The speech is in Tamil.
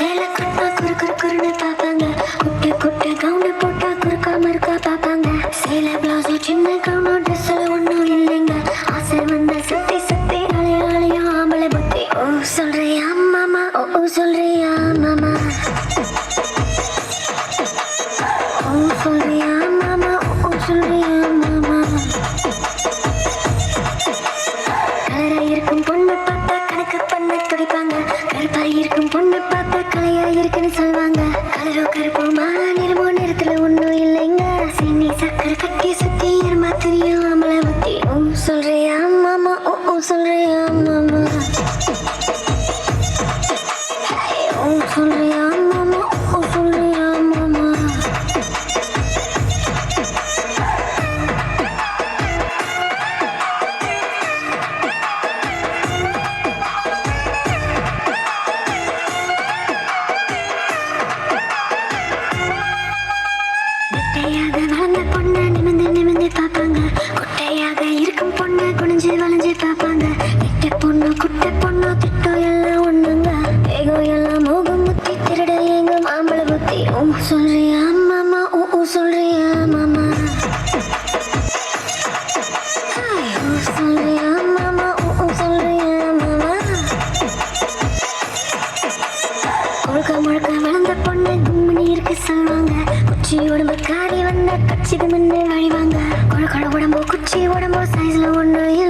சேலை கட்டா குறு குறு குறுன்னு பார்ப்பாங்க. குட்டை குட்டை கவுனு போட்டா குறுக்காம இருக்கா பார்ப்பாங்க. சேலை பிளவுஸோ சின்ன கவுனோ ட்ரெஸ்ஸில் ஒன்று கலையா இருக்குன்னு சொல்வாங்க. கலரோ கருப்புமா நிறமோ நிறத்துல ஒன்றும் இல்லைங்க. சின்னி சக்கரை கட்டி சுத்தி எருமா தெரியும் அமல ஊத்தி ஓம் சொல்றியா மாமா ஓ ஓம் சொல்றியா குட்டையாக வளர்ந்த பொண்ணை நிமிந்து நிமிந்து பார்ப்பாங்க. குட்டையாக இருக்கும் பொண்ணை குனிஞ்சு வளைஞ்சு பார்ப்பாங்க. திட்ட பொண்ணு குட்டை பொண்ணு திட்டோ எல்லாம் ஒண்ணுங்க. வேகோ எல்லாம் மோகம் முத்தி திருட எங்க மாம்பழ புத்தி ஓ சொல்றியா மாமா? ஓ சொல்றியா மாமா? சொல்றியா மாமா? ஓ சொல்றியா மாமா? முழுக்க முழுக்க வளர்ந்த பொண்ணு கும்மினி இருக்கு சொல்லுவாங்க. குச்சி உடம்பு கார கச்சிது முன்னே அழிவாங்க கொழ கொழ உடம்போ குச்சி உடம்போ சைஸ்ல ஒன்று இல்லை